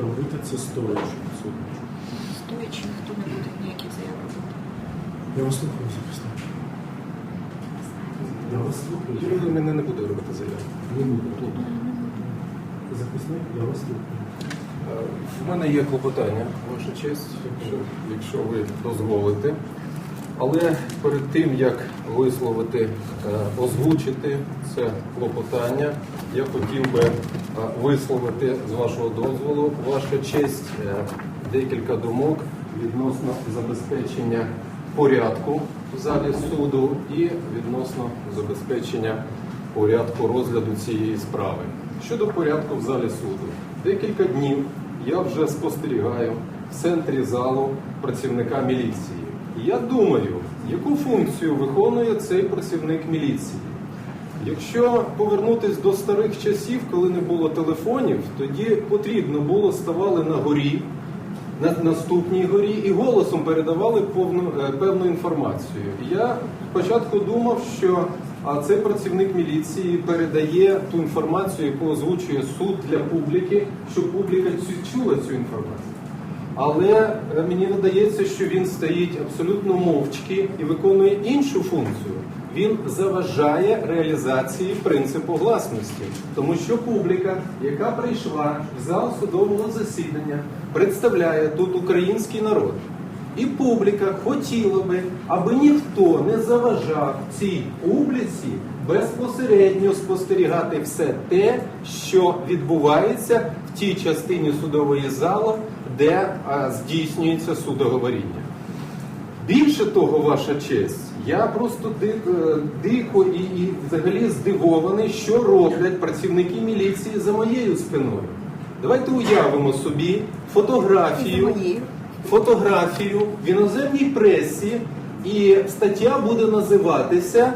Робити це стоячи. Стоячи ніхто не буде ніяких заяв робити. Я вас слухаю, захисник. Я вас слухаю. Юрій мене не буде робити заяву. Не буду тут. Захисник, я вас слухаю. У мене є клопотання, ваша честь, якщо, якщо ви дозволите. Але перед тим, як висловити, е, озвучити це клопотання, я хотів би висловити з вашого дозволу, ваша честь, е, декілька думок відносно забезпечення порядку в залі суду і відносно забезпечення порядку розгляду цієї справи. Щодо порядку в залі суду, декілька днів я вже спостерігаю в центрі залу працівника міліції. Я думаю, яку функцію виконує цей працівник міліції. Якщо повернутися до старих часів, коли не було телефонів, тоді потрібно було ставали на горі, на наступній горі і голосом передавали повну, е, певну інформацію. Я спочатку думав, що а цей працівник міліції передає ту інформацію, яку озвучує суд для публіки, щоб публіка чула цю інформацію. Але е, мені видається, що він стоїть абсолютно мовчки і виконує іншу функцію. Він заважає реалізації принципу гласності, тому що публіка, яка прийшла в зал судового засідання, представляє тут український народ. І публіка хотіла би, аби ніхто не заважав цій публіці безпосередньо спостерігати все те, що відбувається в тій частині судової зали, де а, здійснюється судоговоріння. Більше того, ваша честь, я просто дик, дико і, і взагалі здивований, що роблять працівники міліції за моєю спиною. Давайте уявимо собі фотографію, фотографію в іноземній пресі, і стаття буде називатися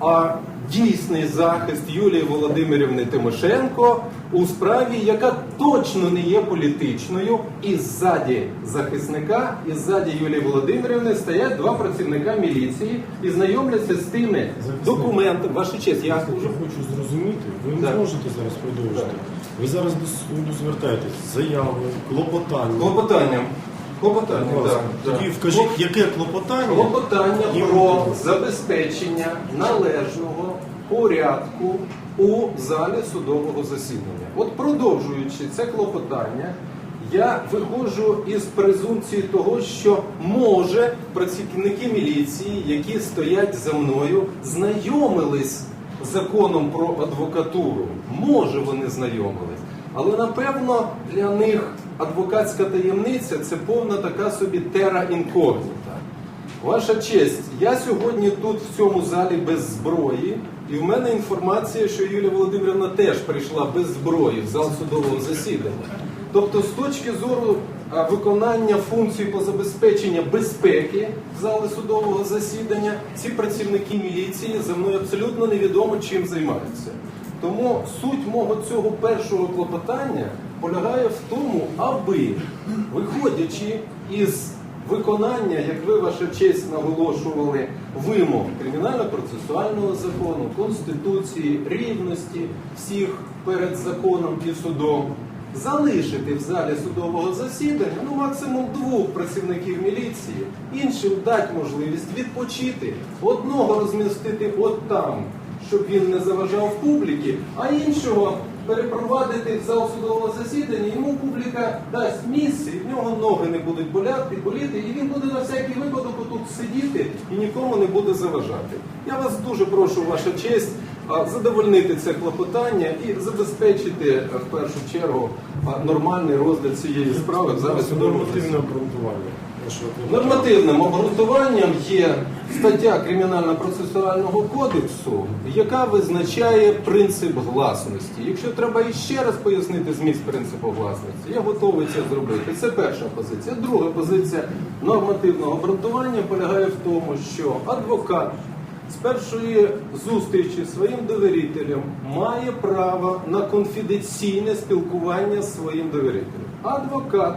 а, Дійсний захист Юлії Володимирівни Тимошенко у справі, яка точно не є політичною, і ззаді захисника, і ззаді Юлії Володимирівни стоять два працівника міліції і знайомляться з тими документами. Ваша честь, я дуже хочу зрозуміти, ви не Так. зможете зараз продовжити. Ви зараз до суду звертаєтесь з заявою, клопотанням. клопотанням. Клопотання, так, Тоді вкажіть, яке клопотання? Клопотання про забезпечення належного порядку у залі судового засідання. От продовжуючи це клопотання, я виходжу із презумпції того, що може працівники міліції, які стоять за мною, знайомились з законом про адвокатуру. Може, вони знайомились. Але напевно для них адвокатська таємниця це повна така собі тера інкогніта. Ваша честь, я сьогодні тут в цьому залі без зброї, і в мене інформація, що Юлія Володимирівна теж прийшла без зброї в зал судового засідання. Тобто, з точки зору виконання функцій по забезпеченню безпеки в зали судового засідання, ці працівники міліції за мною абсолютно невідомо чим займаються. Тому суть мого цього першого клопотання полягає в тому, аби, виходячи із виконання, як ви ваша честь наголошували, вимог кримінально-процесуального закону, конституції, рівності всіх перед законом і судом, залишити в залі судового засідання ну максимум двох працівників міліції, іншим дати можливість відпочити, одного розмістити от там, щоб він не заважав публіки, а іншого перепровадити в зал судового засідання, йому публіка дасть місце, і в нього ноги не будуть боляти, боліти, і він буде на всякий випадок тут сидіти і нікому не буде заважати. Я вас дуже прошу, ваша честь, задовольнити це клопотання і забезпечити в першу чергу нормальний розгляд цієї справи залі судового обґрунтування. Нормативним обґрунтуванням є стаття Кримінально-процесуального кодексу, яка визначає принцип гласності. Якщо треба іще раз пояснити зміст принципу гласності, я готовий це зробити. Це перша позиція. Друга позиція нормативного обґрунтування полягає в тому, що адвокат з першої зустрічі своїм довірителем має право на конфіденційне спілкування з своїм довірителем. Адвокат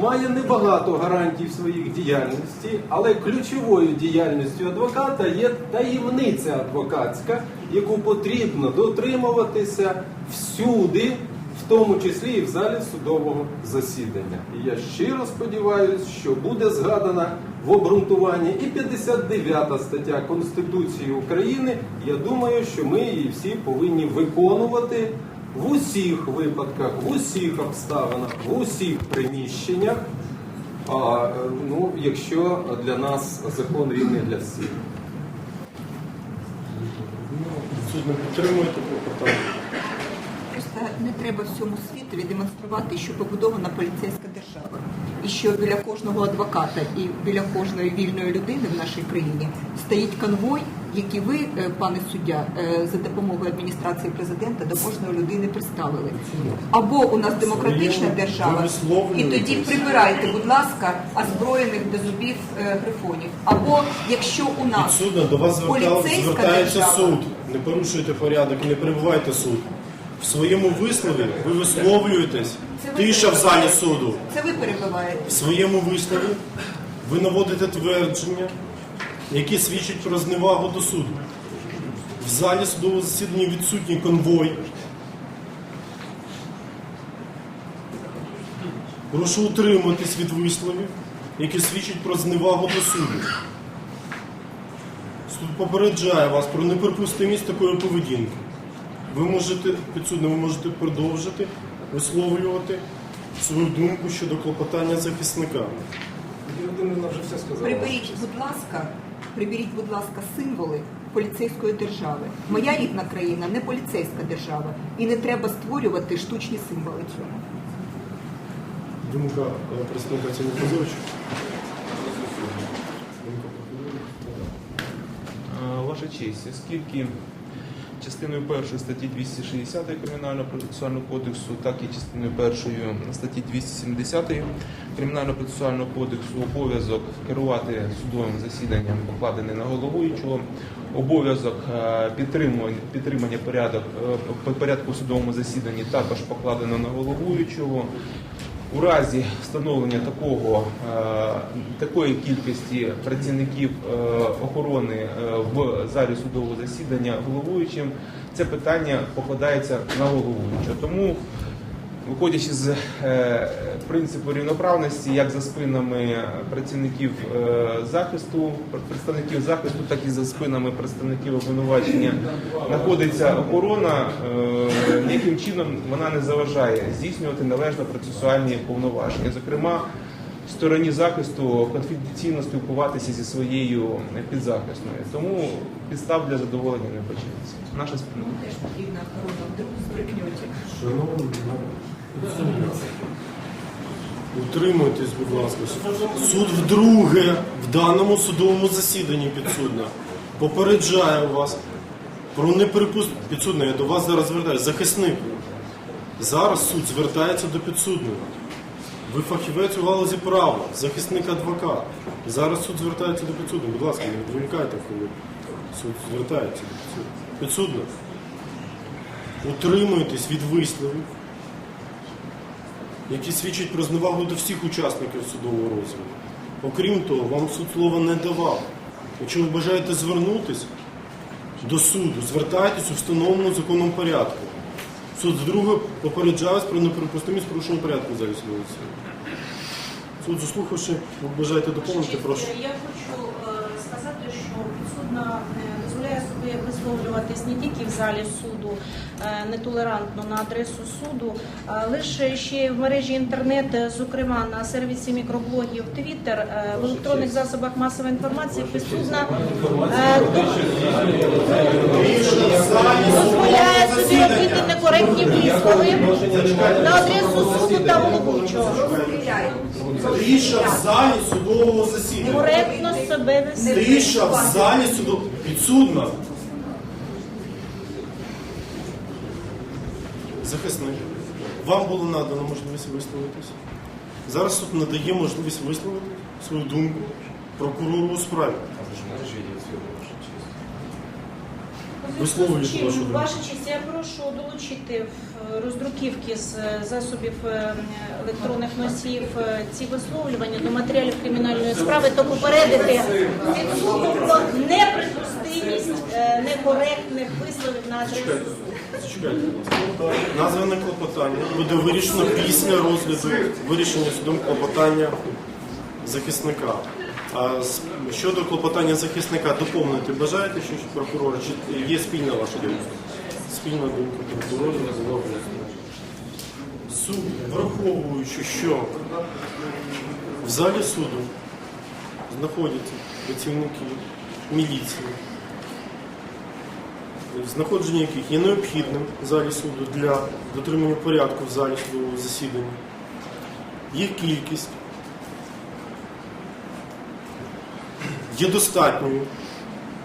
має небагато гарантій в своїх діяльності, але ключовою діяльністю адвоката є таємниця адвокатська, яку потрібно дотримуватися всюди, в тому числі і в залі судового засідання. І я щиро сподіваюся, що буде згадана в обґрунтуванні і 59 стаття Конституції України. Я думаю, що ми її всі повинні виконувати в усіх випадках, в усіх обставинах, в усіх приміщеннях. А ну, якщо для нас закон рівний для всіх. Підсудно підтримуєте клопотання? Просто не треба всьому світові демонструвати, що побудована поліцейська держава. І що біля кожного адвоката і біля кожної вільної людини в нашій країні стоїть конвой, який ви, е, пане суддя, е, за допомогою адміністрації президента до кожної людини представили. Або у нас демократична держава, і тоді прибирайте, будь ласка, озброєних до зубів е, грифонів. Або якщо у нас Підсудно, до вас звертається суд. Не порушуйте порядок не перебувайте суд. В своєму вислові ви висловлюєтесь. Тиша в залі суду. це ви перебиваєте. В своєму вислові ви наводите твердження, які свідчать про зневагу до суду. В залі судового засідання відсутній конвой. Прошу утриматись від висловів, які свідчать про зневагу до суду. Суд попереджає вас про неприпустимість такої поведінки. Ви можете, підсудно, ви можете продовжити висловлювати свою думку щодо клопотання захисника. Вже все. Приберіть, будь ласка, приберіть, будь ласка, символи поліцейської держави. Моя рідна країна не поліцейська держава, і не треба створювати штучні символи цього. Думка е, представника цього Е, Ваша честь, оскільки частиною першої статті 260 Кримінального процесуального кодексу, так і частиною першої статті 270 Кримінального процесуального кодексу обов'язок керувати судовим засіданням покладений на головуючого, обов'язок е, підтримання порядок, е, порядку в судовому засіданні також покладено на головуючого. У разі встановлення такого, е, такої кількості працівників е, охорони е, в залі судового засідання головуючим, це питання покладається на головуючого. Тому, виходячи з е, принципу рівноправності, як за спинами працівників е, захисту, представників захисту, так і за спинами представників обвинувачення, знаходиться охорона, Яким ніяким чином вона не заважає здійснювати належно процесуальні повноваження. Зокрема, стороні захисту конфіденційно спілкуватися зі своєю підзахисною. Тому підстав для задоволення не бачиться. Наша спільнота. Теж потрібна охорона, вдруг збрикнете. Шановні, утримуйтесь, будь ласка. Суд вдруге в даному судовому засіданні підсудна попереджає вас про неприпуст... Підсудна, я до вас зараз звертаюся. Захисник. Зараз суд звертається до підсудного. Ви фахівець у галузі права, захисник адвокат. Зараз суд звертається до підсудного. Будь ласка, не відволікайте коли суд звертається до підсудного. Підсудно. Утримуйтесь від висловів, які свідчать про зневагу до всіх учасників судового розгляду. Окрім того, вам суд слова не давав. Якщо ви бажаєте звернутися до суду, звертайтесь у встановленому законом порядку. Суд з другого попереджалась про неприпустимість порушення порядку за залі. Суд, заслухавши, бажаєте доповнити, прошу. Я хочу е, сказати, що підсудна е, дозволяє собі висловлюватись не тільки в залі суду е, нетолерантно на адресу суду, лише ще в мережі інтернет, е, зокрема на сервісі мікроблогів Twitter, е, в електронних засобах масової інформації підсудна е, дозволяє собі робити некоректні вислови на адресу суду та головуючого. Тиша в залі судового засідання. Коректно себе вести. Тиша в залі суду підсудна. Захисник. Вам було надано можливість висловитися. Зараз суд надає можливість висловити свою думку прокурору у справі. Висловлюйте вашу думку. Ваша честь, я прошу долучити в роздруківки з засобів е, електронних носіїв е, ці висловлювання до матеріалів кримінальної справи та попередити підсудну про неприпустимість е, некоректних висловів на адресу Назване клопотання буде вирішено після розгляду вирішення судом клопотання захисника. А щодо клопотання захисника доповнити бажаєте, що прокурор, чи є спільна ваша думка? Спільна думка прокурора добре. Суд, враховуючи, що в залі суду знаходяться працівники міліції, знаходження яких є необхідним в залі суду для дотримання порядку в залі судового засідання. Їх кількість є достатньою,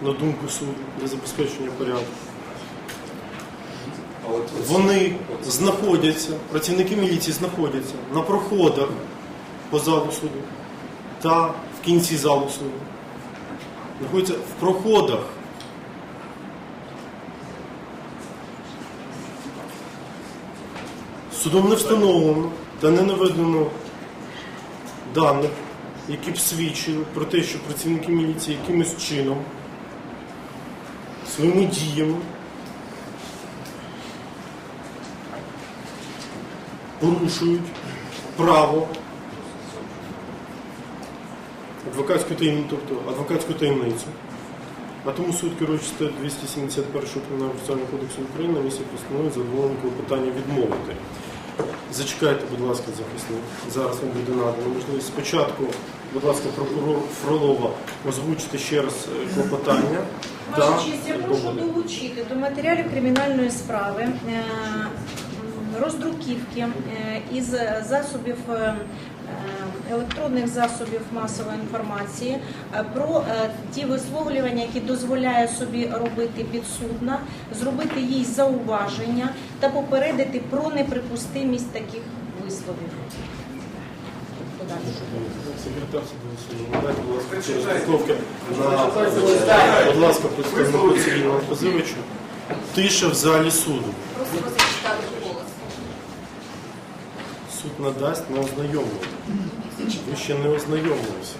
на думку суду, для забезпечення порядку. Вони знаходяться, працівники міліції знаходяться на проходах по залу суду та в кінці залу суду. Знаходяться в проходах. Судом не встановлено та не наведено даних, які б свідчили про те, що працівники міліції якимось чином своїми діями порушують право адвокатську таємницю, тобто адвокатську таємницю. А тому суд, керуючи 271 Кримінального процесуального кодексу України, на місці постанови задоволення клопотання відмовити. Зачекайте, будь ласка, захисник. Зараз вам буде надано можливість. Спочатку, будь ласка, прокурор Фролова озвучити ще раз е, клопотання. Ваша та честь, я прошу долучити до матеріалів кримінальної справи е, роздруківки е, із засобів е, електронних засобів масової інформації е, про е, ті висловлювання, які дозволяє собі робити підсудна, зробити їй зауваження та попередити про неприпустимість таких висловів. Секретар судового будь ласка, представнику цивільного позивачу. Тиша в залі суду. Суд надасть на ознайомлення. Ви ще не ознайомилися.